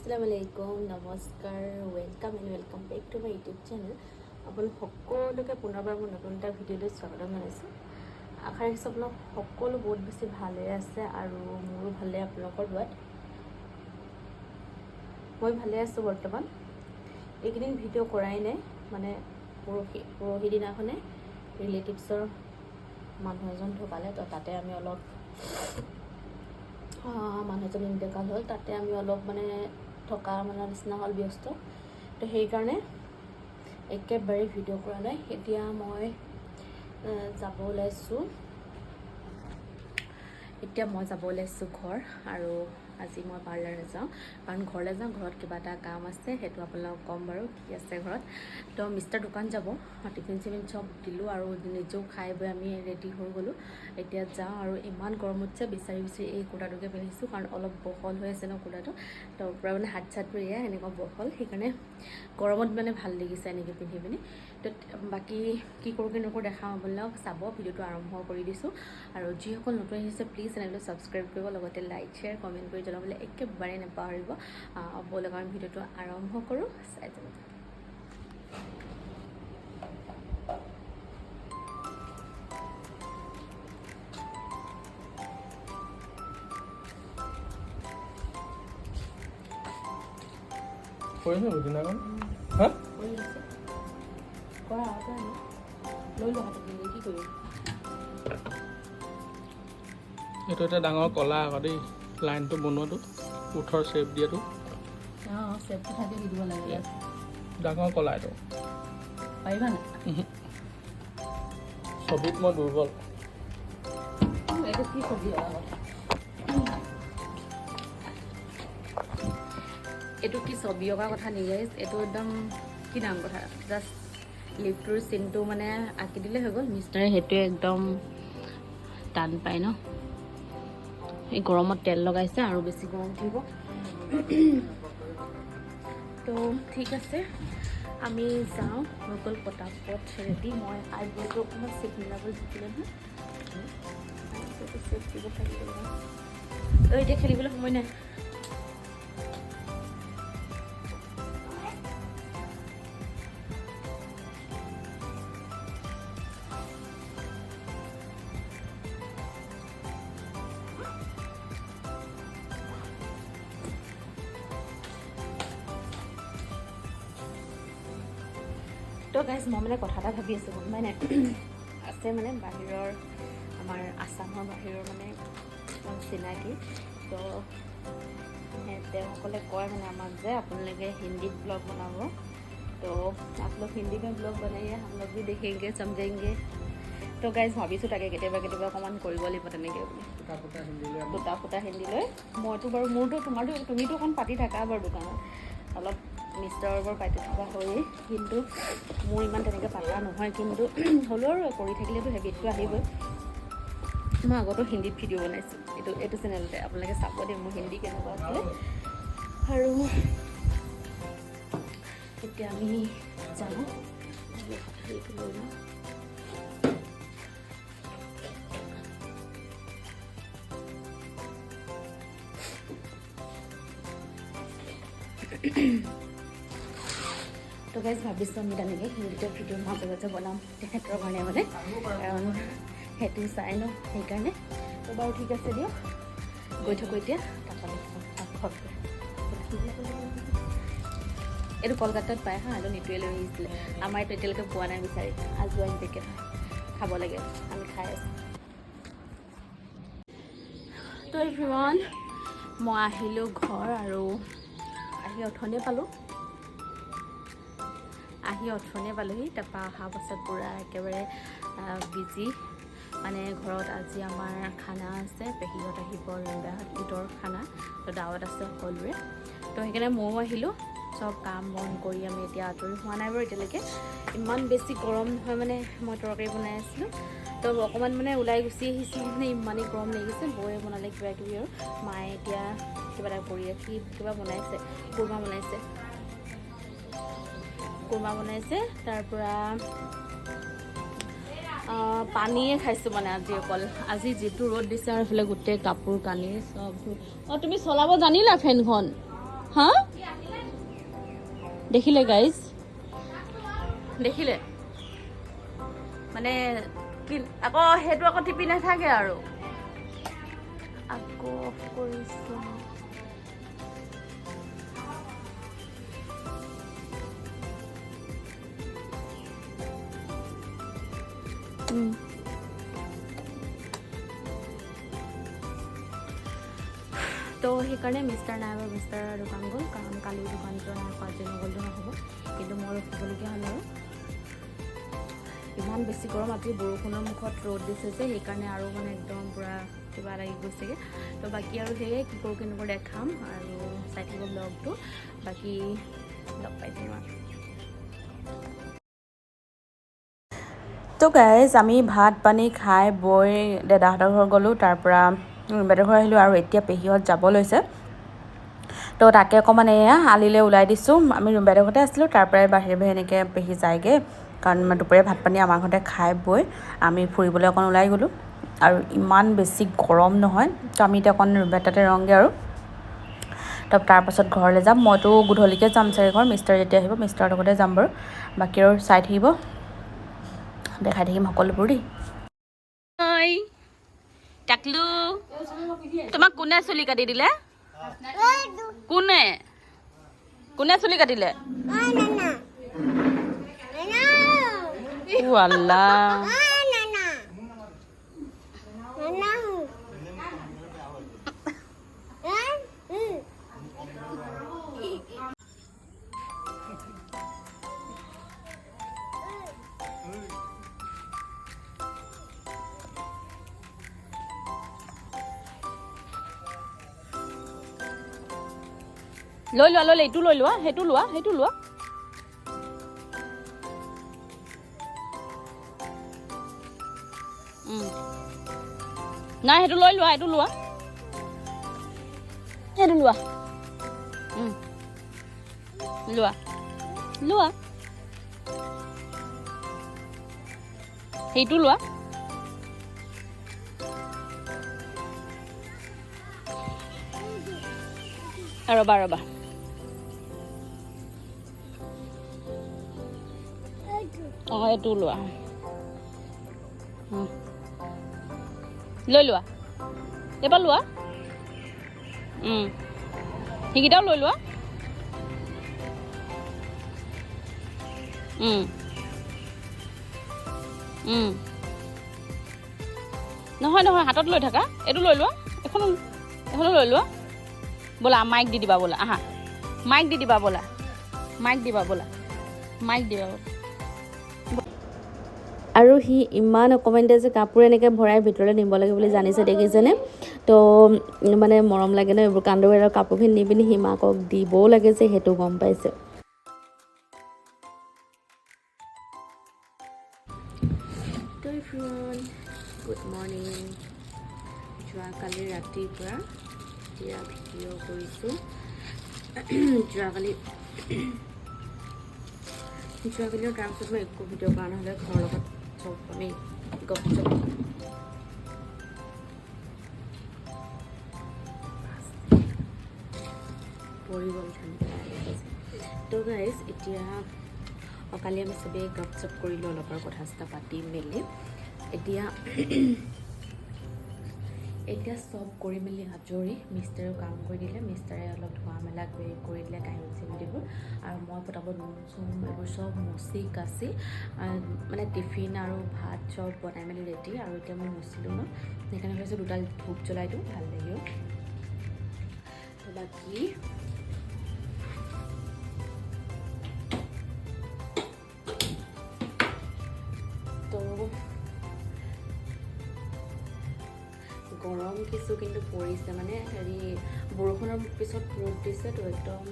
আসসালামু আলাইকুম নমস্কাৰ welcome and welcome back to my YouTube channel আপোনালোক সকলোকে পুনৰবাৰ মোৰ নতুন এটা ভিডিঅ'লৈ স্বাগতম জনাইছোঁ। আশা ৰাখিছোঁ আপোনালোক সকলো বহুত বেছি ভালে আছে আৰু মোৰো ভালে আপোনালোকৰ দোৱাত। মই ভালে আছোঁ বৰ্তমান। এইকেইদিন ভিডিঅ' কৰাই নাই মানে পৰহি পৰহি দিনাখনে ৰিলেটিভছৰ মানুহ এজন ঢুকালে তো তাতে আমি অলপ মানুহজন ইণ্টেকাল হ'ল তাতে আমি অলপ মানে থকা মানে নিচিনা হ'ল ব্যস্ত। তো সেইকাৰণে একেবাৰে ভিডিঅ' কৰা নাই। এতিয়া মই যাব ওলাইছোঁ। এতিয়া মই যাব ওলাইছোঁ ঘৰ আৰু আজি মই পাৰ্লাৰ নাযাওঁ। কাৰণ ঘৰলৈ যাওঁ ঘৰত কিবা এটা কাম আছে সেইটো আপোনালোকক ক'ম বাৰু কি আছে ঘৰত। তো মিষ্টাৰ দোকান যাব টিফিন চিফিন চব দিলোঁ আৰু নিজেও খাই বৈ আমি ৰেডি হৈ গ'লোঁ। এতিয়া যাওঁ আৰু ইমান গৰম উঠিছে বিচাৰি বিচাৰি এই কুৰ্তাটোকে পিন্ধিছোঁ কাৰণ অলপ বহল হৈ আছে ন কুৰ্তাটো। তো পূৰা মানে হাত চাতবোৰ এয়া এনেকুৱা বহল সেইকাৰণে গৰমত মানে ভাল লাগিছে এনেকৈ পিন্ধি পিনি। তো বাকী কি কৰোঁ কি নকৰোঁ দেখাওঁ আপোনালোক চাব ভিডিঅ'টো আৰম্ভ কৰি দিছোঁ। আৰু যিসকল নতুন আহিছে প্লিজ চেনেলটো ছাবস্ক্ৰাইব কৰিব লগতে লাইক শ্বেয়াৰ কমেণ্ট কৰি জনাবলৈ একেবাৰে নাপাহৰিব। আহ, ব'লক আমি ভিডিঅ'টো আৰম্ভ কৰোঁ। চাই যাব কৰিছে হা? কৰি আছে কৰা কৰা ন লৈ লওঁ হাতত কি কৰিম এইটো এটা ডাঙৰ কলা আকৌ দেই লাইনটো বনোৱাটো ওঠৰ শ্বেপ দিয়াটো। অঁ চেপটো থাকে দি দিব লাগে ডাঙৰ কলা এইটো। পাৰিবা নাই? ছবিত মই দুৰ্বল। এইটো কি আকৌ এইটো কি ছবি অঁকা কথা নেকি এইটো একদম কি ডাঙৰ কথা? জাষ্ট লিপটোৰ চিনটো মানে আঁকি দিলে হৈ গ'ল। মিষ্টাৰে সেইটোৱে একদম টান পায় ন? এই গৰমত তেল লগাইছে আৰু বেছি গৰম উঠিব। তো ঠিক আছে আমি যাওঁ। হৈ গ'ল পটাপট ৰেডি মই আইব্ৰ'টো অকণমান চেপ মিলাবলৈ শিকিলে নহয়। চেপ দিব ঐ এতিয়া খেলিবলৈ সময় নাই। তো গাইজ মই মানে কথা এটা ভাবি আছোঁ গম পাই নাই? আছে মানে বাহিৰৰ আমাৰ আসামৰ বাহিৰৰ মানে চিনাকি। তো মানে তেওঁসকলে কয় মানে আমাক যে আপোনালোকে হিন্দীত ব্লগ বনাব। তো আপোনালোক হিন্দী কা ব্লগ বনাইয়ে আপোনালোক লগ ভি দেখেংগে সমজেংগে তো গাইজ ভাবিছোঁ তাকে কেতিয়াবা কেতিয়াবা অকণমান কৰিব লাগিব তেনেকৈ বুলি। দুটা ফুটা হিন্দী লৈ। মইতো বাৰু মোৰতো তোমাৰতো তুমিতো অকণ পাতি থাকা বাৰু দোকানত। অলপ মিষ্টাৰৰ বাৰু পাতি থকা হয়েই কিন্তু মোৰ ইমান তেনেকৈ পাতা নহয় কিন্তু হ'লেও আৰু কৰি থাকিলেতো হেবিটটো আহিবই। মই আগতো হিন্দীত ভিডিঅ' বনাইছোঁ এইটো এইটো চেনেলতে আপোনালোকে চাব দেই মোৰ হিন্দী কেনেকুৱা আছিলে। আৰু এতিয়া আমি লৈ লওঁ তো গাইজ ভাবিছোঁ আমি তেনেকৈ হিন্দীতে ভিডিঅ' মাজে মাজে বনাম তেখেতৰ কাৰণে মানে। কাৰণ সেইটো চাই ন, সেইকাৰণে। তো বাৰু ঠিক আছে দিয়ক, গৈ থাকোঁ এতিয়া। তাৰপৰা ঘৰত এইটো কলকাতাত পায় হা এইটো নিতুৱে লৈ আহিছিলে। আমাৰ এইটো এতিয়ালৈকে পোৱা নাই, বিচাৰি। আজোৱাইন পেকেট খাব লাগে, আমি খাই আছোঁ। তো এভৰিৱান মই আহিলোঁ ঘৰ আৰু আহি অথনিয়ে পালোঁ। আহি অথনিয়ে পালোহি তাৰপৰা অহা পাছত পূৰা একেবাৰে বিজি মানে ঘৰত আজি আমাৰ খানা আছে পেহীহঁত আহিব ৰিম্বাহঁত ঈদৰ খানা। তো দাৱত আছে সকলোৰে তো সেইকাৰণে ময়ো আহিলোঁ। চব কাম বন কৰি আমি এতিয়া আজৰি হোৱা নাই বাৰু এতিয়ালৈকে। ইমান বেছি গৰম নহয় মানে মই তৰকাৰী বনাই আছিলোঁ। তো অকণমান মানে ওলাই গুচি আহিছোঁ মানে ইমানেই গৰম লাগিছে বৌয়ে বনালে কিবা কিবি আৰু। মায়ে এতিয়া কিবা এটা কৰি কি কিবা বনাইছে কুৰ্মা বনাইছে। কুৰ্মা বনাইছে তাৰ পৰা আহ, পানীয়ে খাইছোঁ মানে আজি অকল। আজি যিটো ৰ'দ দিছে আৰু এইফালে গোটেই কাপোৰ কানি চব অঁ তুমি চলাব জানিলা ফেনখন? হা? দেখিলে গাইজ দেখিলে? মানে কি আকৌ সেইটো আকৌ টিপি নাথাকে আৰু। আকৌ কৰিছোঁ। তো সেইকাৰণে মিষ্টাৰ নাই বাৰু মিষ্টাৰ দোকান গ'ল কাৰণ কালি দোকান যোৱা নাই আজি নগ'লতো নহ'ব, কিন্তু মই ৰখিবলগীয়া হ'ল আৰু। ইমান বেছি গৰম, আজি বৰষুণৰ মুখত ৰ'দ দিছে যে, সেইকাৰণে আৰু মানে একদম পূৰা কিবা লাগি গৈছেগৈ। তো বাকী আৰু সেয়ে কি কৰোঁ কেনেকৈ দেখাম আৰু চাই থাকিব ব্লগটো বাকী লগ পাই থাকিম আৰু। তো গাইজ আমি ভাত পানী খাই বৈ দাদাহঁতৰ ঘৰ গ'লোঁ তাৰ পৰা বেদৰ ঘৰ আহিলোঁ আৰু এতিয়া পেহীহঁত যাব লৈছে। তো তাকে অকণমান এয়া আলিলৈ ওলাই দিছোঁ। আমি ৰুমবাইদেউ ঘৰতে আছিলোঁ তাৰ পৰাই বাহিৰে বাহিৰে এনেকৈ পেহী যায়গৈ। কাৰণ দুপৰীয়া ভাত পানী আমাৰ ঘৰতে খাই বৈ আমি ফুৰিবলৈ অকণ ওলাই গ'লোঁ। আৰু ইমান বেছি গৰম নহয়। তো আমি এতিয়া অকণ তাতে ৰওঁগৈ আৰু। তো তাৰপাছত ঘৰলৈ যাম। মইতো গধূলিকৈ যাম চাগে ঘৰ মিষ্টাৰ যেতিয়া আহিব মিষ্টাৰৰ লগতে যাম বাৰু। বাকী আৰু চাই থাকিব। দেখাই থাকিম সকলোবোৰ দেই টাকলু তোমাক কোনে চুলি কাটি দিলে? কোনে? কোনে চুলি কাটিলে? ৱাল্লা লৈ লোৱা লৈ লোৱা এইটো লৈ লোৱা, সেইটো লোৱা সেইটো লোৱা। নাই, সেইটো লৈ লোৱা এইটো লোৱা। সেইটো লোৱা। লোৱা। লোৱা। সেইটো লোৱা। ৰ'বা ৰ'বা। অঁ এইটো লোৱা লৈ লোৱা। এইবাৰ লোৱা। সেইকেইটাও লৈ লোৱা। নহয় নহয়, হাতত লৈ থাকা। এইটো লৈ লোৱা। এখনও এখনও লৈ লোৱা। ব'লা, মাইক দি দিবা, ব'লা। আহা। মাইক দি দিবা, ব'লা। মাইক দিবা, ব'লা। মাইক দিবা, ব'লা। আৰু সি ইমান অকণমানিতে যে কাপোৰ এনেকৈ ভৰাই ভিতৰলৈ নিব লাগে বুলি জানিছে, দেখিছেনে? তো মানে মৰম লাগে ন, এইবোৰ কান্দুৰ আৰু কাপোৰখিনি নি পিনি সি মাকক দিবও লাগে যে সেইটো গম পাইছে। গুড মৰ্ণিং যোৱাকালি ৰাতিৰ পৰা এতিয়া ভিডিঅ' কৰিছোঁ। যোৱাকালি যোৱাকালিও তাৰপিছত মই একো ভিডিঅ' কৰা নহ'লে ঘৰৰ লগত চব আমি গপ চপ পৰি গ'ল তো গাইজ এতিয়া কালি আমি চবেই গপ চপ কৰিলোঁ অলপৰ কথা চথা পাতি মেলি। এতিয়া এতিয়া চব কৰি মেলি আজৰি, মিষ্টাৰেও কাম কৰি দিলে, মিষ্টাৰে অলপ ধোৱা মেলা কৰি দিলে, কাঁহী চিমটিবোৰ আৰু মই পটাপট ৰুম চুন এইবোৰ চব মচি কাচি মানে টিফিন আৰু ভাত চব বনাই মেলি ৰেডি আৰু এতিয়া মই মচিলোঁ ন। সেইকাৰণে ভাবিছোঁ দুডাল ধূপ জ্বলাই দিওঁ, ভালো লাগিব। বাকী গৰম কিছু কিন্তু পৰিছে মানে। হেৰি বৰষুণৰ পিছত ৰ'দ দিছে তো একদম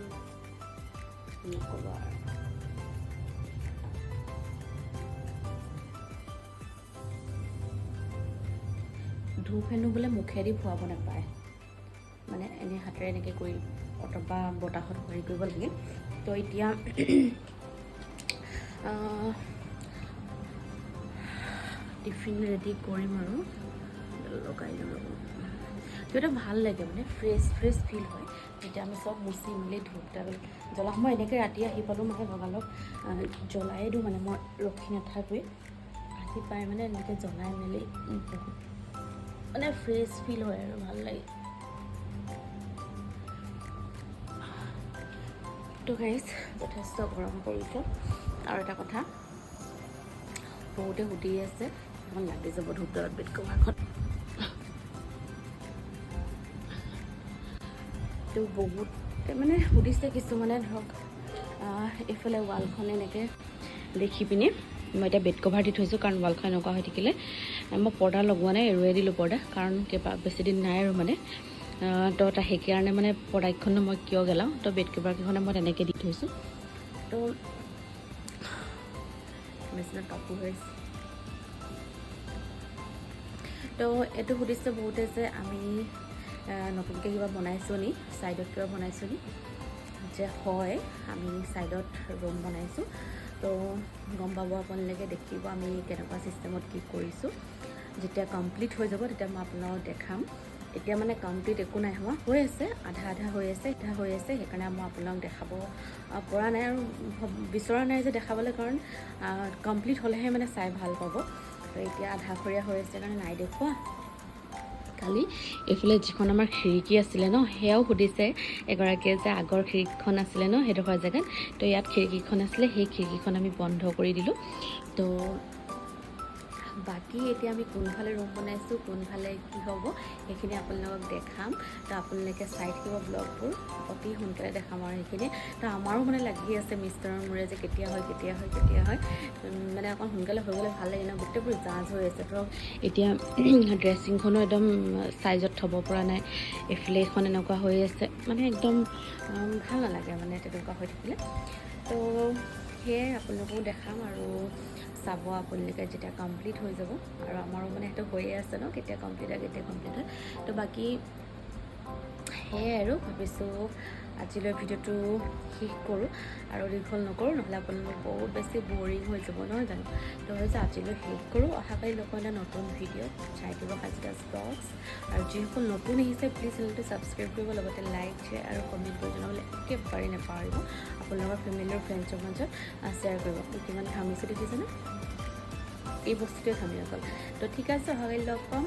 নক'বা ধূপ হেনো বোলে মুখেদি ফুৱাব নাপায়। মানে এনে হাতেৰে এনেকৈ কৰি অথবা বতাহত হেৰি কৰিব লাগে। তো এতিয়া টিফিন ৰেডি কৰিম আৰু। লগাই ভাল লাগে মানে ফ্ৰেছ ফ্ৰেছ ফিল হয়। যেতিয়া আমি চব মুচি মেলি ধূপডাল জ্বলাওঁ। মই এনেকৈ ৰাতি আহি পালোঁ মানে আহ, জ্বলাই দিওঁ মানে মই ৰখি নাথাকোৱেই। আহি পাই মানে এনেকৈ জ্বলাই মেলি মানে ফ্ৰেছ ফিল হয় আৰু ভাল লাগে। তো গাইজ যথেষ্ট গৰম পৰিছে। আৰু এটা কথা বহুতে সুধি আছে এখন লাগি যাব ধূপডালত বেড কভাৰখন তো বহুতে মানে সুধিছে কিছুমানে ধৰক এইফালে ৱালখন এনেকৈ দেখি পিনি মই এতিয়া বেড কভাৰ দি থৈছোঁ কাৰণ ৱালখন এনেকুৱা হৈ থাকিলে, মই পৰ্দা লগোৱা নাই, এৰুৱাই দিলোঁ পৰ্দা, কাৰণ কিবা বেছিদিন নাই আৰু মানে। তো সেইকাৰণে মানে পৰ্দাকেইখনো মই কিয় গেলাওঁ, তো বেড কভাৰকেইখনে মই তেনেকৈ দি থৈছোঁ। তো মেচিনত কাপোৰ হৈ আছে। তো এইটো সুধিছে বহুতে যে আমি নতুনকৈ কিবা বনাইছোঁ নি ছাইডত কিবা বনাইছোঁ নি, যে হয়, আমি ছাইডত ৰুম বনাইছোঁ। তো গম পাব আপোনালোকে দেখিব আমি কেনেকুৱা ছিষ্টেমত কি কৰিছোঁ। যেতিয়া কমপ্লিট হৈ যাব, তেতিয়া মই আপোনালোকক দেখাম। এতিয়া মানে কমপ্লিট একো নাই হোৱা। হৈ আছে, আধা আধা হৈ আছে, আধা হৈ আছে, সেইকাৰণে মই আপোনালোকক দেখাব পৰা নাই আৰু বিচৰা নাই যে দেখাবলৈ, কাৰণ কমপ্লিট হ'লেহে মানে চাই ভালো পাব। তো এতিয়া আধাখৰীয়া হৈ আছে কাৰণে নাই দেখুওৱা। কালি। এইফালে যিখন আমাৰ খিৰিকী আছিলে ন সেয়াও সুধিছে এগৰাকীয়ে যে আগৰ খিৰিকীখন আছিলে ন সেইডোখৰ জেগাত। তো ইয়াত খিৰিকীখন আছিলে সেই খিৰিকীখন আমি বন্ধ কৰি দিলোঁ। তো বাকী এতিয়া আমি কোনফালে ৰুম বনাইছোঁ, কোনফালে কি হ'ব, সেইখিনি আপোনালোকক দেখাম। তো আপোনালোকে চাই থাকিব ব্লগবোৰ অতি সোনকালে দেখাম আৰু সেইখিনি। তো আমাৰো মানে লাগি আছে মিষ্টাৰৰ মূৰে যে কেতিয়া হয় কেতিয়া হয় কেতিয়া হয়। মানে অকণ সোনকালে হৈ গ'লে ভালো লাগে ন, গোটেইবোৰ জাজ হৈ আছে। ধৰক, এতিয়া ড্ৰেছিংখনো একদম চাইজত থ'ব পৰা নাই। এইফালে এখন এনেকুৱা হৈ আছে। মানে একদম ভালো নালাগে মানে তেনেকুৱা হৈ থাকিলে। তো সেয়াই আপোনালোকো দেখাম আৰু চাব আপোনালোকে যেতিয়া কমপ্লিট হৈ যাব, আৰু আমাৰো মানে সেইটো হৈয়ে আছে ন, কেতিয়া কমপ্লিট হয়, কেতিয়া কমপ্লিট হয়। তো বাকী সেয়াই আৰু ভাবিছোঁ আজিলৈ ভিডিঅ'টো শেষ কৰোঁ আৰু দীঘল নকৰোঁ, নহ'লে আপোনালোক বহুত বেছি বৰিং হৈ যাব নহয় জানো। তো ভাবিছোঁ আজিলৈ শেষ কৰোঁ অহাকালি লগ এটা নতুন ভিডিঅ' চাই দিব সাজিদাস ব্লগছ আৰু যিসকল নতুন আহিছে প্লিজ চেনেলটো ছাবস্ক্ৰাইব কৰিব, লগতে লাইক শ্বেয়াৰ আৰু কমেণ্ট কৰি জনাবলৈ একেবাৰে নাপাহৰিব। আপোনালোকৰ ফেমিলি আৰু ফ্ৰেণ্ডছৰ মাজত শ্বেয়াৰ কৰিব। কিমান ঘামিছোঁ দেখিছেনে এই বস্তুটোৱে ঘামি অকল তো ঠিক আছে হয় লগ পাম